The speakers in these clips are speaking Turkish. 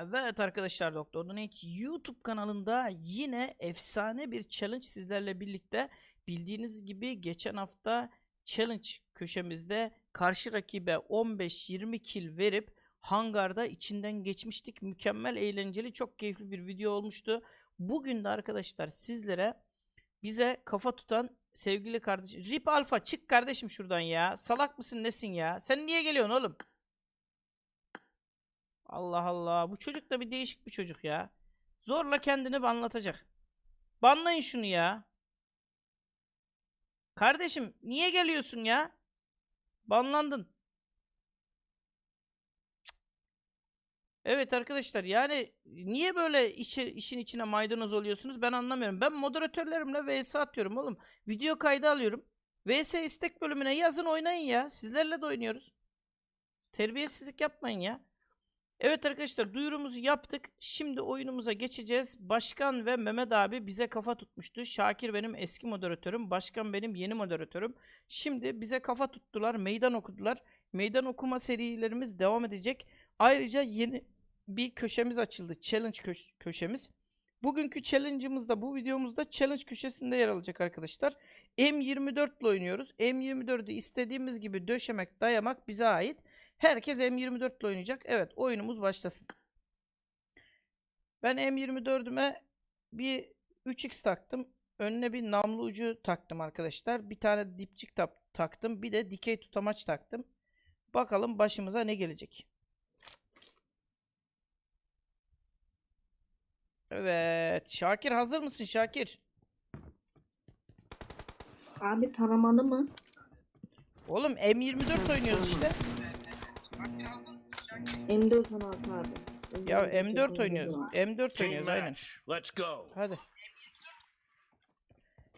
Evet arkadaşlar Doktor Donate YouTube kanalında yine efsane bir challenge sizlerle birlikte bildiğiniz gibi geçen hafta challenge köşemizde karşı rakibe 15-20 kill verip hangarda içinden geçmiştik. Mükemmel eğlenceli çok keyifli bir video olmuştu. Bugün de arkadaşlar sizlere bize kafa tutan sevgili kardeşim Rip Alpha çık kardeşim şuradan ya. Salak mısın nesin ya? Sen niye geliyorsun oğlum? Allah Allah. Bu çocuk da bir değişik bir çocuk ya. Zorla kendini banlatacak. Banlayın şunu ya. Kardeşim niye geliyorsun ya? Banlandın. Evet arkadaşlar yani niye böyle işi, işin içine maydanoz oluyorsunuz ben anlamıyorum. Ben moderatörlerimle vs atıyorum oğlum. Video kaydı alıyorum. vs istek bölümüne yazın oynayın ya. Sizlerle de oynuyoruz. Terbiyesizlik yapmayın ya. Evet arkadaşlar duyurumuzu yaptık. Şimdi oyunumuza geçeceğiz. Başkan ve Mehmet abi bize kafa tutmuştu. Şakir benim eski moderatörüm. Başkan benim yeni moderatörüm. Şimdi bize kafa tuttular. Meydan okudular. Meydan okuma serilerimiz devam edecek. Ayrıca yeni bir köşemiz açıldı. Challenge köş- köşemiz. Bugünkü challenge'ımızda bu videomuzda challenge köşesinde yer alacak arkadaşlar. M24 ile oynuyoruz. M24'ü istediğimiz gibi döşemek, dayamak bize ait. Herkes M24 ile oynayacak. Evet oyunumuz başlasın. Ben M24'üme bir 3x taktım. Önüne bir namlu ucu taktım arkadaşlar. Bir tane dipçik taktım. Bir de dikey tutamaç taktım. Bakalım başımıza ne gelecek. Evet. Şakir hazır mısın Şakir? Abi taramalı mı? Oğlum M24 oynuyoruz işte. M4 16 abi. Ya M4 oynuyoruz. M4 Team oynuyoruz aynen. match. Let's go. Hadi.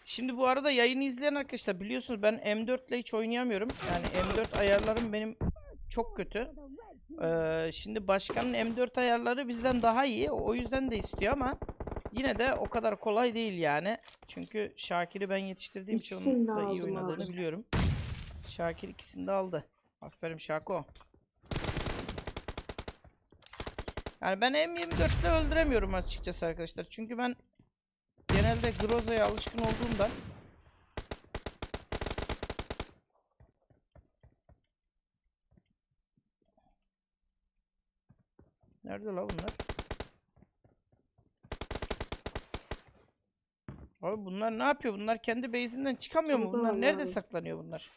Şimdi bu arada yayını izleyen arkadaşlar biliyorsunuz ben M4 ile hiç oynayamıyorum. Yani M4 ayarlarım benim çok kötü. Ee, şimdi başkanın M4 ayarları bizden daha iyi. O yüzden de istiyor ama yine de o kadar kolay değil yani. Çünkü Şakir'i ben yetiştirdiğim için İkisini onun da iyi aldım abi. biliyorum. Şakir ikisini de aldı. Aferin Şako. Yani ben M24 ile öldüremiyorum açıkçası arkadaşlar. Çünkü ben genelde Groza'ya alışkın olduğumdan Nerede la bunlar? Abi bunlar ne yapıyor? Bunlar kendi base'inden çıkamıyor mu? Bunlar nerede saklanıyor bunlar?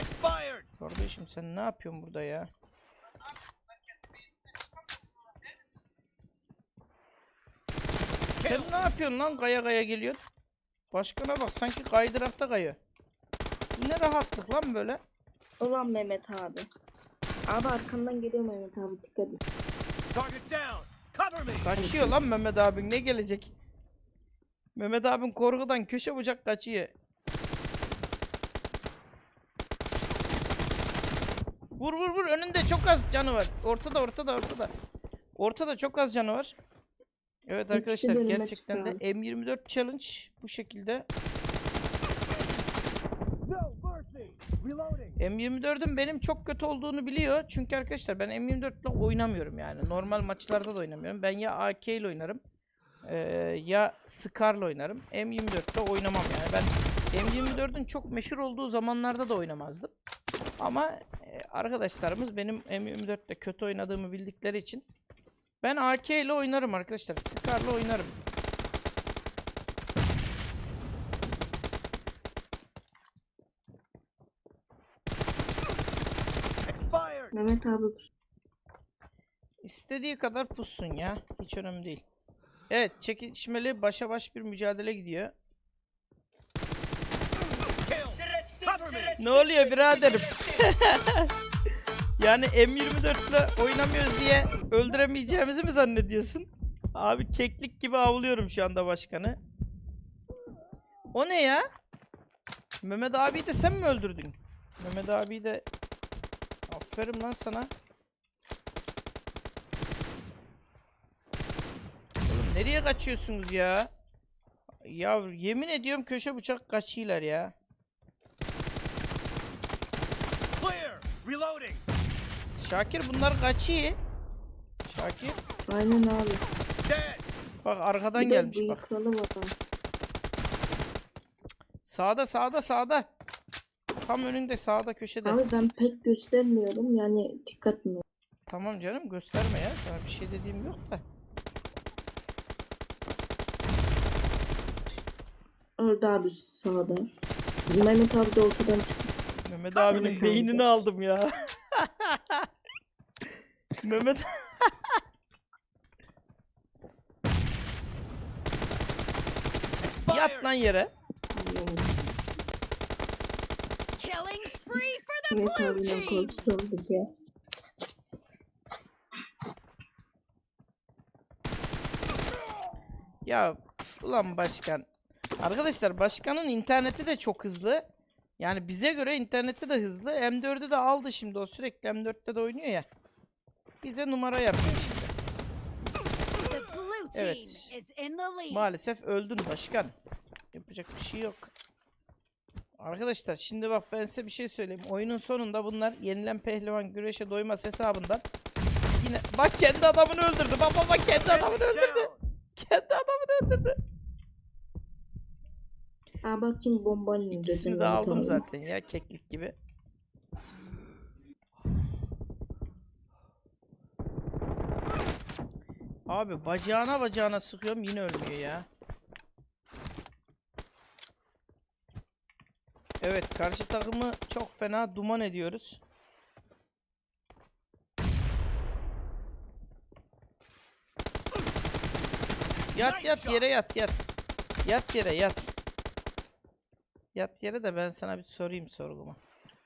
Expired. Kardeşim sen ne yapıyorsun burada ya? Sen ne yapıyorsun lan kaya kaya geliyorsun? Başkana bak sanki kaydırakta kayıyor. Ne rahatlık lan böyle? Ulan Mehmet abi. Abi arkandan geliyor Mehmet abi dikkat et. Target down. Cover me. Kaçıyor lan Mehmet abin ne gelecek? Mehmet abin korkudan köşe bucak kaçıyor. Vur vur vur önünde çok az canı var. Ortada ortada ortada. Ortada çok az canı var. Evet arkadaşlar gerçekten de çıktı M24 challenge bu şekilde. No mercy. Reloading. M24'ün benim çok kötü olduğunu biliyor. Çünkü arkadaşlar ben M24 ile oynamıyorum yani. Normal maçlarda da oynamıyorum. Ben ya AK ile oynarım. eee, ya Scar'la oynarım. M24 ile oynamam yani. Ben M24'ün çok meşhur olduğu zamanlarda da oynamazdım. Ama e, arkadaşlarımız benim M24'te kötü oynadığımı bildikleri için ben AK ile oynarım arkadaşlar. Scar'la oynarım. Mehmet abi İstediği kadar pussun ya. Hiç önemli değil. Evet çekişmeli başa baş bir mücadele gidiyor. Ne oluyor biraderim? yani M24 ile oynamıyoruz diye öldüremeyeceğimizi mi zannediyorsun? Abi keklik gibi avlıyorum şu anda başkanı. O ne ya? Mehmet abi de sen mi öldürdün? Mehmet abi de Aferin lan sana. Oğlum nereye kaçıyorsunuz ya? Ya yemin ediyorum köşe bıçak kaçıyorlar ya. Clear. Reloading. Şakir bunlar kaçıyor. Şakir. Aynen abi. Bak arkadan Bir gelmiş bak. Sağda sağda sağda. Tam önünde sağda köşede. Abi ben pek göstermiyorum yani dikkat mi? Tamam canım gösterme ya. Sana bir şey dediğim yok da. Orada abi sağda. Mehmet abi de ortadan çıktı. Mehmet abinin beynini aldım ya. Mehmet yat lan yere. Killing spree for the Mehmet blue abiden team. ya. Ya pf, ulan başkan. Arkadaşlar başkanın interneti de çok hızlı. Yani bize göre interneti de hızlı. M4'ü de aldı şimdi o sürekli M4'te de oynuyor ya. Bize numara yapıyor şimdi. Evet. Maalesef öldün başkan. Yapacak bir şey yok. Arkadaşlar şimdi bak ben size bir şey söyleyeyim. Oyunun sonunda bunlar yenilen pehlivan güreşe doymaz hesabından yine bak kendi adamını öldürdü. Bak bak bak kendi adamını öldürdü. Kendi adamını öldürdü. Aa bak şimdi bombanın İkisini de aldım zaten ya keklik gibi. Abi bacağına bacağına sıkıyorum yine ölmüyor ya. Evet karşı takımı çok fena duman ediyoruz. Yat yat yere yat yat. Yat yere yat. Yat yere de ben sana bir sorayım sorgumu.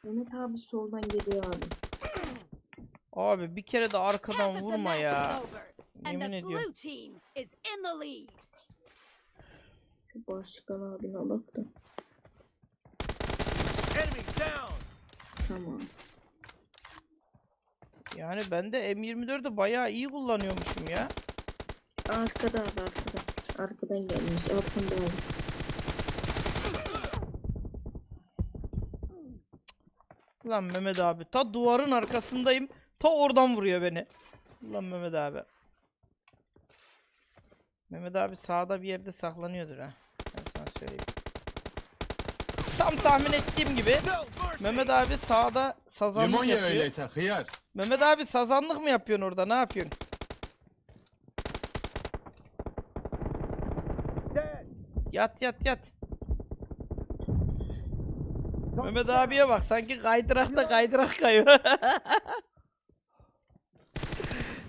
Mehmet abi soldan geliyor abi. Abi bir kere de arkadan vurma ya. And Yemin the ediyorum. blue team is in the lead. Şu başkan abine bak da. Enemy down. Tamam. Yani ben de M24'ü bayağı iyi kullanıyormuşum ya. Arkada abi arkada. Arkadan gelmiş. Arkanda abi. Lan Mehmet abi ta duvarın arkasındayım. Ta oradan vuruyor beni. Lan Mehmet abi. Mehmet abi sağda bir yerde saklanıyordur ha. Ben sana söyleyeyim. Tam tahmin ettiğim gibi. Mehmet abi sağda sazanlık Limon ye yapıyor. öyleyse hıyar. Mehmet abi sazanlık mı yapıyorsun orada? Ne yapıyorsun? Yat yat yat. Mehmet abiye bak sanki kaydırakta kaydırak kayıyor.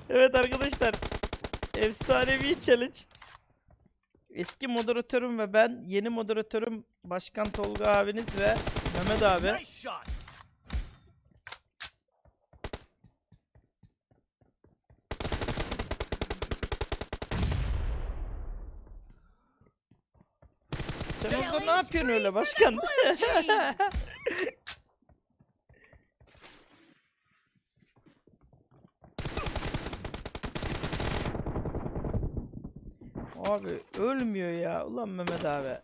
evet arkadaşlar. Efsanevi challenge. Eski moderatörüm ve ben, yeni moderatörüm Başkan Tolga abiniz ve Mehmet abi. Sen orada ne yapıyorsun öyle başkan? Abi ölmüyor ya. Ulan Mehmet abi.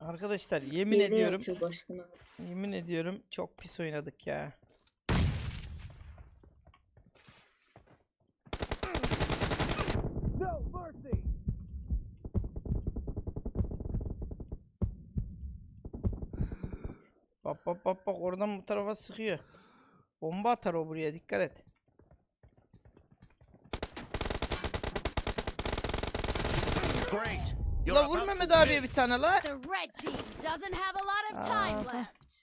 Arkadaşlar yemin Hile ediyorum. Yemin ediyorum çok pis oynadık ya. Bak bak bak bak oradan bu tarafa sıkıyor. Bomba atar o buraya dikkat et. La vur Mehmet abiye bir tane la. The red team doesn't have a lot of time Uh-huh. left.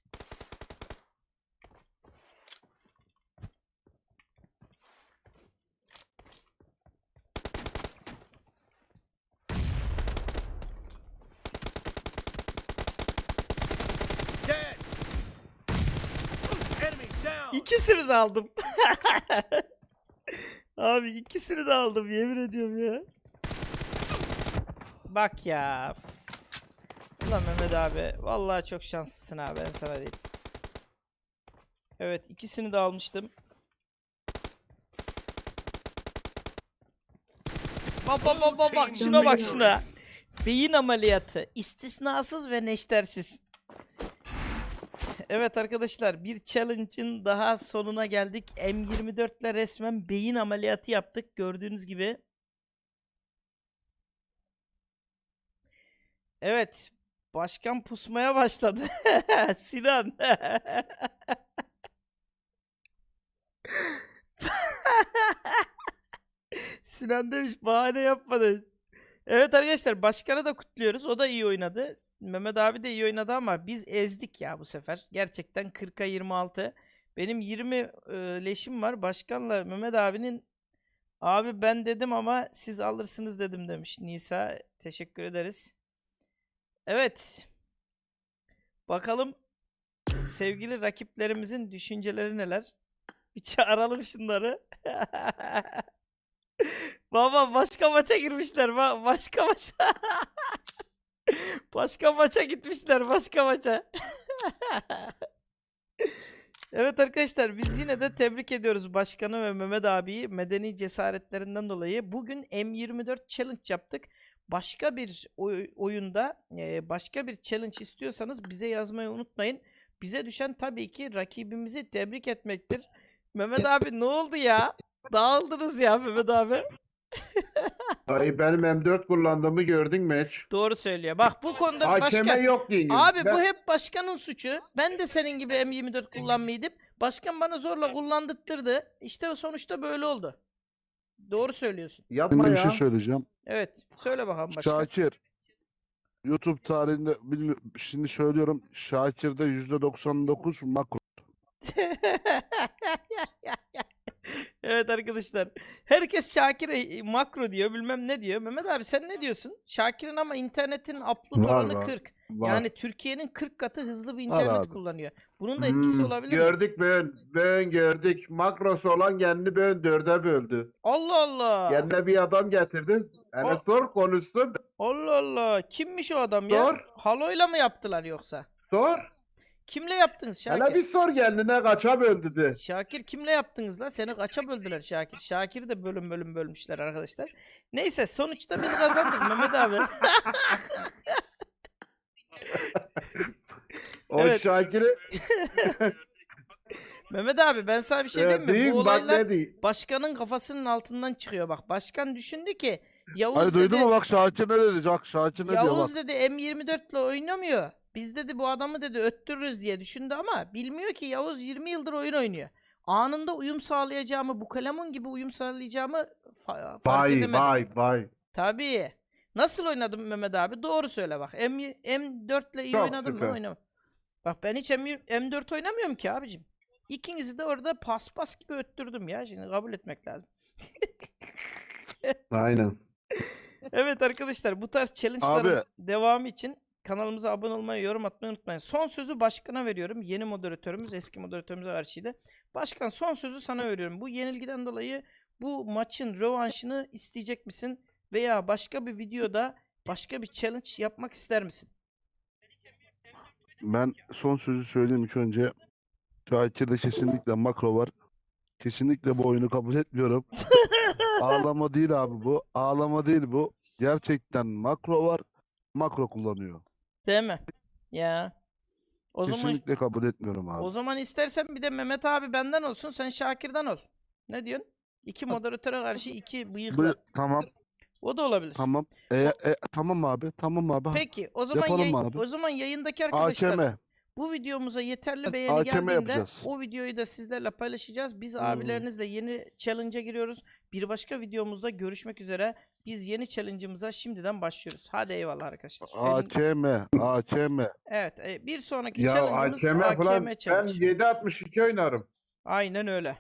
İkisini de aldım. Abi ikisini de aldım yemin ediyorum ya. Bak ya. Ulan Mehmet abi. Vallahi çok şanslısın abi ben sana diyeyim. Evet ikisini de almıştım. Bak bak bak bak bak şuna bak şuna. Beyin ameliyatı. istisnasız ve neştersiz. Evet arkadaşlar bir challenge'ın daha sonuna geldik. M24 ile resmen beyin ameliyatı yaptık gördüğünüz gibi. Evet. Başkan pusmaya başladı. Sinan. Sinan demiş bahane yapmadı. Evet arkadaşlar başkanı da kutluyoruz. O da iyi oynadı. Mehmet abi de iyi oynadı ama biz ezdik ya bu sefer. Gerçekten 40'a 26. Benim 20 e, leşim var. Başkanla Mehmet abinin abi ben dedim ama siz alırsınız dedim demiş Nisa. Teşekkür ederiz. Evet. Bakalım sevgili rakiplerimizin düşünceleri neler? Bir çağıralım şunları. Baba başka maça girmişler. Ba- başka maça. başka maça gitmişler. Başka maça. evet arkadaşlar biz yine de tebrik ediyoruz başkanı ve Mehmet abiyi medeni cesaretlerinden dolayı. Bugün M24 challenge yaptık. Başka bir oy- oyunda e, başka bir challenge istiyorsanız bize yazmayı unutmayın. Bize düşen tabii ki rakibimizi tebrik etmektir. Mehmet abi ne oldu ya? Dağıldınız ya Mehmet abi. Ay benim M4 kullandığımı gördün mü hiç? Doğru söylüyor. Bak bu konuda Hakeme başkan... yok diyeyim. Abi Ben- bu hep başkanın suçu. Ben de senin gibi M24 kullanmaydım. Başkan bana zorla kullandırttırdı. İşte sonuçta böyle oldu. Doğru söylüyorsun. Yapma Şimdi bir ya. şey söyleyeceğim. Evet. Söyle bakalım başkan. Şakir. YouTube tarihinde bilmiyorum şimdi söylüyorum. Şakir'de %99 makro. evet arkadaşlar. Herkes Şakir'e e, makro diyor bilmem ne diyor. Mehmet abi sen ne diyorsun? Şakir'in ama internetin upload Var, oranı var. 40. Var. Yani Türkiye'nin 40 katı hızlı bir Var internet abi. kullanıyor. Bunun da etkisi Hmm, olabilir mi? Gördük bön. Bön gördük. Makrosu olan kendini bön dörde böldü. Allah Allah. Kendine bir adam getirdi. Yani O- sor konuşsun. Allah Allah. Kimmiş o adam ya? Sor. Halo'yla mı yaptılar yoksa? Sor. Kimle yaptınız Şakir? Hele bir sor kendine kaça böldü de. Şakir kimle yaptınız lan? Seni kaça böldüler Şakir? Şakir'i de bölüm bölüm bölmüşler arkadaşlar. Neyse sonuçta biz kazandık Mehmet abi. O Evet. Şakir'i Mehmet abi ben sana bir şey diyeyim mi? büyük Bu olaylar başkanın kafasının altından çıkıyor bak. Başkan düşündü ki Yavuz Ay dedi, duydun mu bak Şakir ne dedi? Bak Şakir ne diyor Yavuz bak. dedi M24 ile oynamıyor. Biz dedi bu adamı dedi öttürürüz diye düşündü ama bilmiyor ki Yavuz 20 yıldır oyun oynuyor. Anında uyum sağlayacağımı, bu kalemun gibi uyum sağlayacağımı fa- fark edemedim. vay vay. Tabii. Nasıl oynadım Mehmet abi? Doğru söyle bak. M M4 ile iyi Çok oynadım mı? süper. Oynamadım. Bak ben hiç M M4 oynamıyorum ki abicim. İkinizi de orada paspas gibi öttürdüm ya. Şimdi kabul etmek lazım. Aynen. Evet arkadaşlar bu tarz challenge'ların Abi. devamı için kanalımıza abone olmayı, yorum atmayı unutmayın. Son sözü başkana veriyorum. Yeni moderatörümüz, eski moderatörümüze karşıydı. Başkan son sözü sana veriyorum. Bu yenilgiden dolayı bu maçın rövanşını isteyecek misin? Veya başka bir videoda başka bir challenge yapmak ister misin? Ben son sözü söyleyeyim ilk önce. Şakir'de kesinlikle makro var. Kesinlikle bu oyunu kabul etmiyorum. Ağlama değil abi bu. Ağlama değil bu. Gerçekten makro var. Makro kullanıyor. Değil mi? Ya. O zaman Kesinlikle kabul etmiyorum abi. o zaman istersen bir de Mehmet abi benden olsun, sen Şakir'den ol. Ne diyorsun? İki moderatöre karşı iki bıyıkla. Bu, tamam. O da olabilir. Tamam. E, e, tamam abi. Tamam abi. Peki o zaman Yapalım yayın- abi. o zaman yayındaki arkadaşlar AKM. bu videomuza yeterli beğeni AKM geldiğinde yapacağız. o videoyu da sizlerle paylaşacağız. Biz Hmm. abilerinizle yeni challenge'a giriyoruz. Bir başka videomuzda görüşmek üzere. Biz yeni challenge'ımıza şimdiden başlıyoruz. Hadi eyvallah arkadaşlar. AKM. AKM. Evet, e, bir sonraki Ya challenge'ımız AKM falan AKM ben challenge. 7.62 oynarım. Aynen öyle.